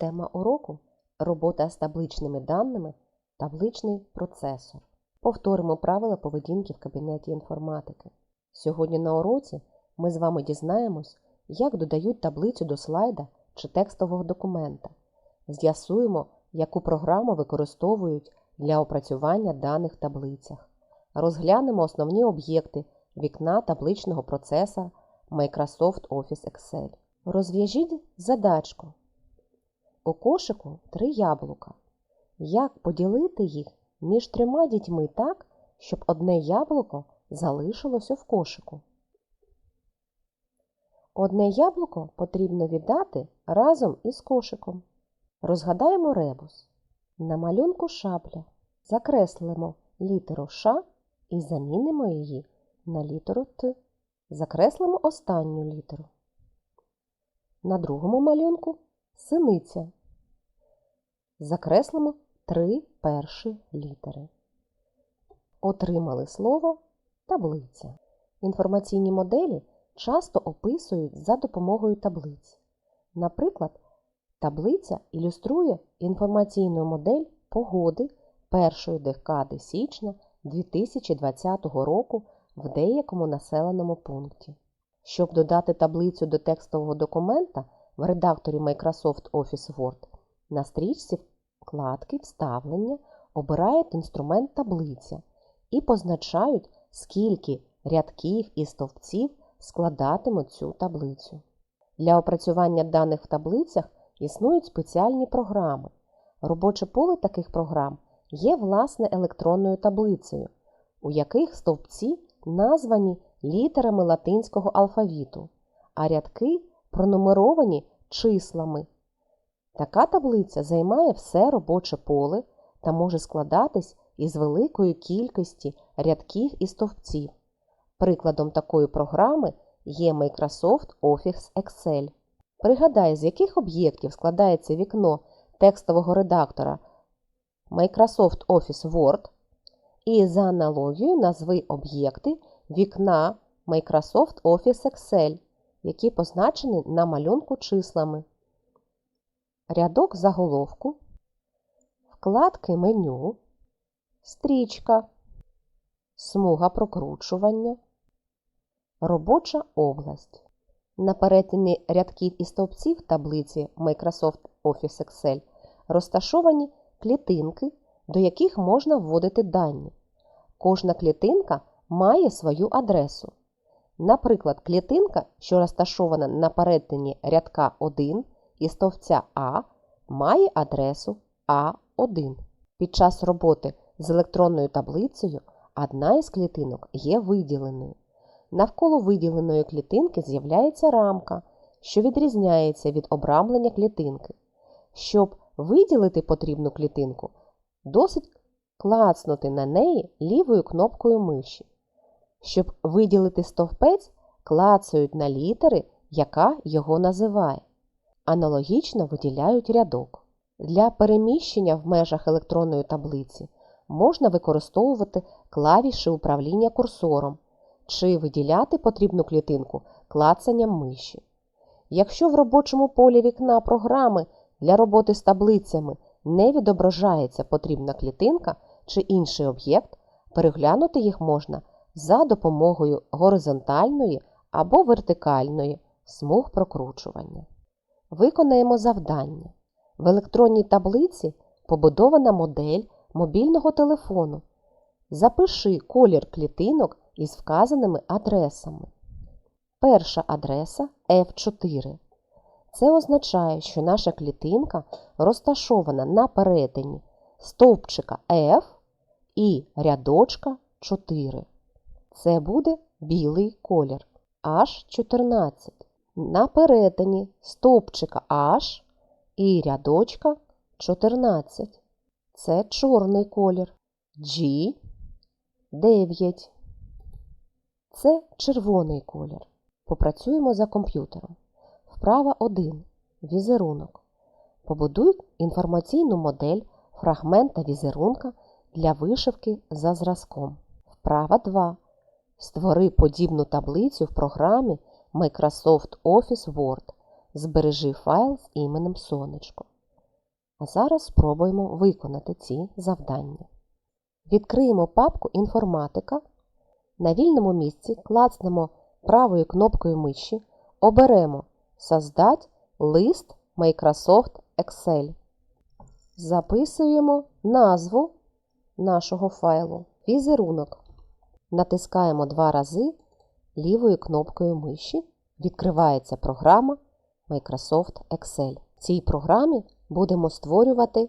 Тема уроку робота з табличними даними, табличний процесор. Повторимо правила поведінки в кабінеті інформатики. Сьогодні на уроці ми з вами дізнаємось, як додають таблицю до слайда чи текстового документа. З'ясуємо, яку програму використовують для опрацювання даних таблицях. Розглянемо основні об'єкти вікна табличного процесора Microsoft Office Excel. Розв'яжіть задачку. У кошику три яблука. Як поділити їх між трьома дітьми так, щоб одне яблуко залишилося в кошику? Одне яблуко потрібно віддати разом із кошиком. Розгадаємо ребус. На малюнку шапля закреслимо літеру Ш і замінимо її на літеру Т. Закреслимо останню літеру. На другому малюнку синиця. Закреслимо три перші літери. Отримали слово таблиця. Інформаційні моделі часто описують за допомогою таблиць. Наприклад, таблиця ілюструє інформаційну модель погоди першої декади січня 2020 року в деякому населеному пункті. Щоб додати таблицю до текстового документа в редакторі Microsoft Office Word, на стрічці вкладки Вставлення обирають інструмент таблиця і позначають, скільки рядків і стовпців складатимуть цю таблицю. Для опрацювання даних в таблицях існують спеціальні програми. Робоче поле таких програм є власне електронною таблицею, у яких стовпці названі літерами латинського алфавіту, а рядки пронумеровані числами. Така таблиця займає все робоче поле та може складатись із великої кількості рядків і стовпців. Прикладом такої програми є Microsoft Office Excel. Пригадай, з яких об'єктів складається вікно текстового редактора Microsoft Office Word і за аналогією назви об'єкти вікна Microsoft Office Excel, які позначені на малюнку числами. Рядок заголовку, вкладки меню, стрічка, смуга прокручування, робоча область. На перетині рядків і стовпців таблиці Microsoft Office Excel розташовані клітинки, до яких можна вводити дані. Кожна клітинка має свою адресу. Наприклад, клітинка, що розташована на перетині рядка 1 і стовпця А, має адресу А1. Під час роботи з електронною таблицею одна із клітинок є виділеною. Навколо виділеної клітинки з'являється рамка, що відрізняється від обрамлення клітинки. Щоб виділити потрібну клітинку, досить клацнути на неї лівою кнопкою миші. Щоб виділити стовпець, клацають на літери, яка його називає. Аналогічно виділяють рядок. Для переміщення в межах електронної таблиці можна використовувати клавіші управління курсором чи виділяти потрібну клітинку клацанням миші. Якщо в робочому полі вікна програми для роботи з таблицями не відображається потрібна клітинка чи інший об'єкт, переглянути їх можна за допомогою горизонтальної або вертикальної смуг прокручування. Виконаємо завдання. В електронній таблиці побудована модель мобільного телефону. Запиши колір клітинок із вказаними адресами. Перша адреса F4. Це означає, що наша клітинка розташована на перетині стовпчика F і рядочка 4. Це буде білий колір H14. На перетині стовпчика H і рядочка 14. Це чорний колір G9. Це червоний колір. Попрацюємо за комп'ютером. Вправа 1. Візерунок. Побудуй інформаційну модель фрагмента візерунка для вишивки за зразком. Вправа 2. Створи подібну таблицю в програмі Microsoft Office Word. Збережи файл з іменем Сонечко. А зараз спробуємо виконати ці завдання. Відкриємо папку Інформатика. На вільному місці клацнемо правою кнопкою миші, оберемо Создать лист Microsoft Excel. Записуємо назву нашого файлу візерунок. Натискаємо два рази лівою кнопкою миші. Відкривається програма Microsoft Excel. В цій програмі будемо створювати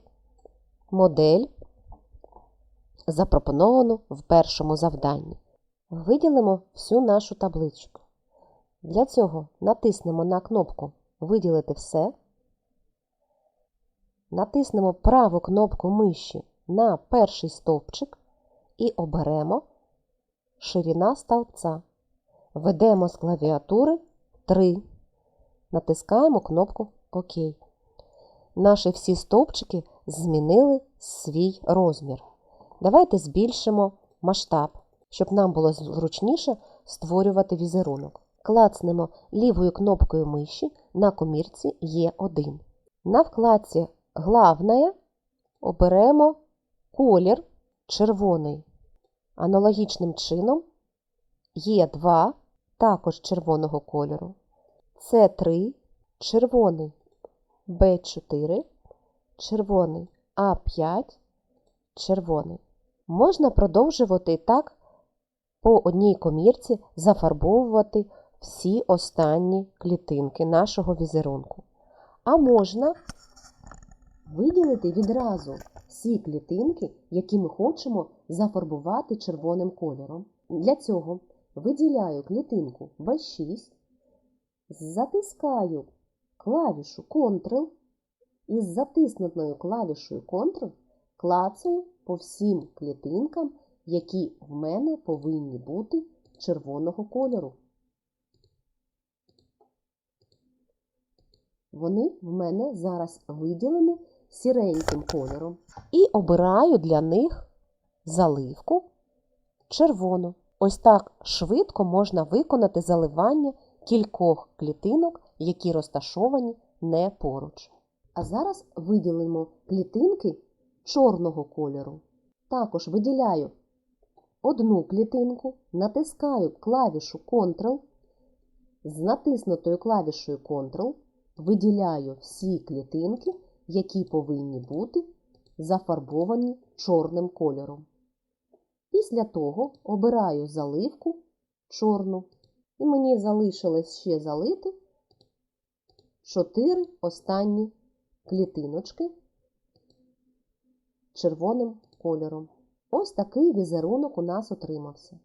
модель, запропоновану в першому завданні. Виділимо всю нашу табличку. Для цього натиснемо на кнопку Виділити все. Натиснемо праву кнопку миші на перший стовпчик і оберемо ширина стовпця. Введемо з клавіатури 3. Натискаємо кнопку ОК. Наші всі стовпчики змінили свій розмір. Давайте збільшимо масштаб, щоб нам було зручніше створювати візерунок. Клацнемо лівою кнопкою миші на комірці Е1. На вкладці Главне оберемо колір червоний. Аналогічним чином Е2 також червоного кольору. С3 червоний, Б4 червоний, А5 червоний. Можна продовжувати так по одній комірці зафарбовувати всі останні клітинки нашого візерунку. А можна виділити відразу всі клітинки, які ми хочемо зафарбувати червоним кольором. Для цього виділяю клітинку B6, затискаю клавішу Ctrl і з затиснутою клавішою Ctrl клацаю по всім клітинкам, які в мене повинні бути червоного кольору. Вони в мене зараз виділені сіреньким кольором. І обираю для них заливку червону. Ось так швидко можна виконати заливання кількох клітинок, які розташовані не поруч. А зараз виділимо клітинки чорного кольору. Також виділяю одну клітинку, натискаю клавішу Ctrl, з натиснутою клавішою Ctrl виділяю всі клітинки, які повинні бути зафарбовані чорним кольором. Після того обираю заливку чорну, і мені залишилось ще залити 4 останні клітиночки червоним кольором. Ось такий візерунок у нас отримався.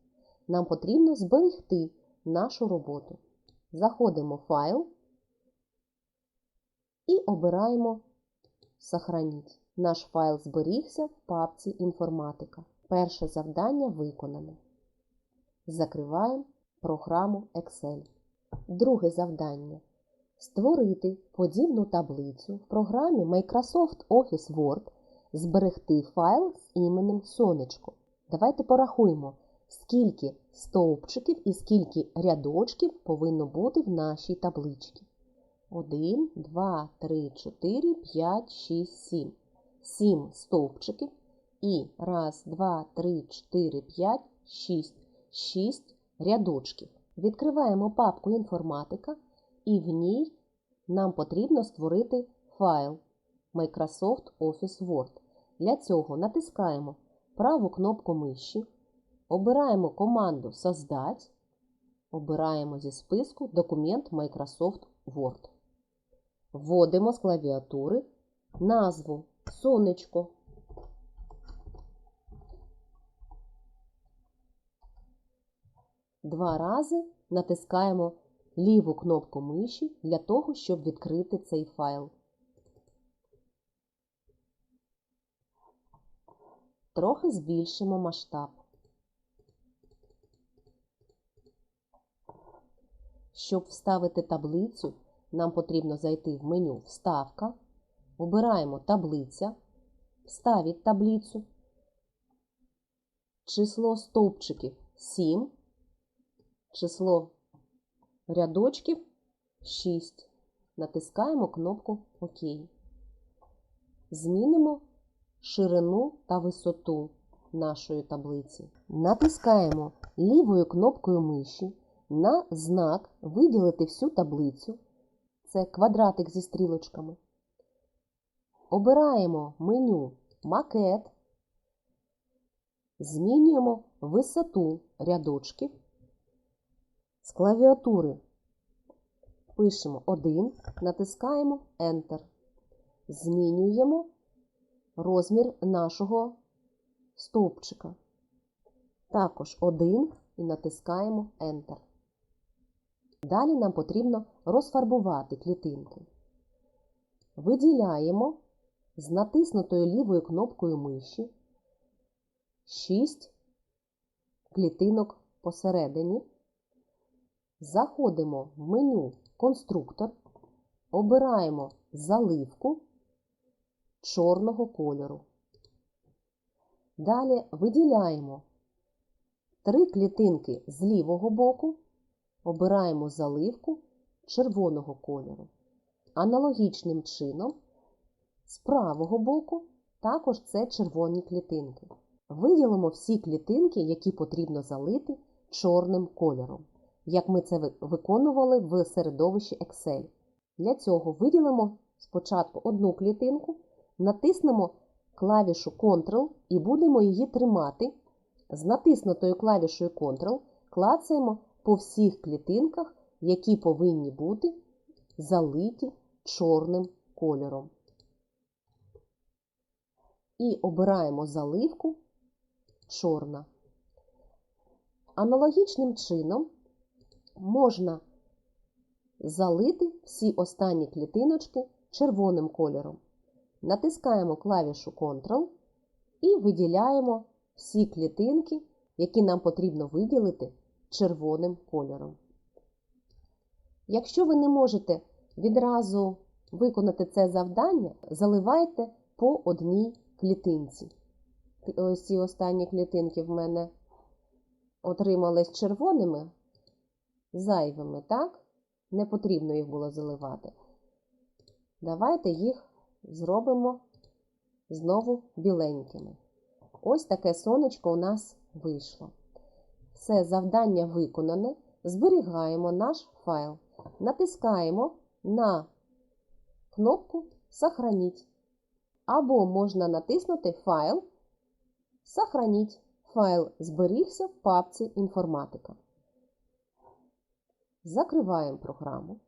Нам потрібно зберегти нашу роботу. Заходимо в файл і обираємо Сохраніть. Наш файл зберігся в папці Інформатика. Перше завдання виконане. Закриваємо програму Excel. Друге завдання. Створити подібну таблицю в програмі Microsoft Office Word, зберегти файл з іменем Сонечко. Давайте порахуємо, скільки стовпчиків і скільки рядочків повинно бути в нашій табличці. 1, 2, 3, 4, 5, 6, 7. 7 стовпчиків. І 1, 2, 3, 4, 5, 6. 6 рядочків. Відкриваємо папку інформатика, і в ній нам потрібно створити файл Microsoft Office Word. Для цього натискаємо праву кнопку миші, обираємо команду Создать, обираємо зі списку документ Microsoft Word. Вводимо з клавіатури назву Сонечко. Два рази натискаємо ліву кнопку миші для того, щоб відкрити цей файл. Трохи збільшимо масштаб. Щоб вставити таблицю, нам потрібно зайти в меню Вставка, обираємо таблиця, вставіть таблицю, число стовпчиків 7, число рядочків 6. Натискаємо кнопку ОК. змінимо ширину та висоту нашої таблиці. Натискаємо лівою кнопкою миші на знак Виділити всю таблицю. Це квадратик зі стрілочками. Обираємо меню Макет. Змінюємо висоту рядочків. З клавіатури пишемо 1, натискаємо Enter. Змінюємо розмір нашого стовпчика. Також 1 і натискаємо Enter. Далі нам потрібно розфарбувати клітинки. Виділяємо з натиснутою лівою кнопкою миші 6 клітинок посередині. Заходимо в меню Конструктор, обираємо заливку чорного кольору. Далі виділяємо три клітинки з лівого боку, обираємо заливку червоного кольору. Аналогічним чином з правого боку також це червоні клітинки. Виділимо всі клітинки, які потрібно залити чорним кольором, як ми це виконували в середовищі Excel. Для цього виділимо спочатку одну клітинку, натиснемо клавішу Ctrl і будемо її тримати. З натиснутою клавішою Ctrl клацаємо по всіх клітинках, які повинні бути залиті чорним кольором. І обираємо заливку чорна. Аналогічним чином можна залити всі останні клітиночки червоним кольором. Натискаємо клавішу Ctrl і виділяємо всі клітинки, які нам потрібно виділити червоним кольором. Якщо ви не можете відразу виконати це завдання, заливайте по одній клітинці. Ось ці останні клітинки в мене отримались червоними, зайвими, так? Не потрібно їх було заливати. Давайте їх зробимо знову біленькими. Ось таке сонечко у нас вийшло. Все завдання виконане. Зберігаємо наш файл. Натискаємо на кнопку Сохраніть. Або можна натиснути Файл, Сохраніть. Файл зберігся в папці Інформатика. Закриваємо програму.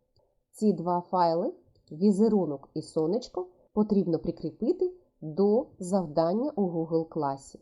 Ці два файли, візерунок і сонечко, потрібно прикріпити до завдання у Google класі.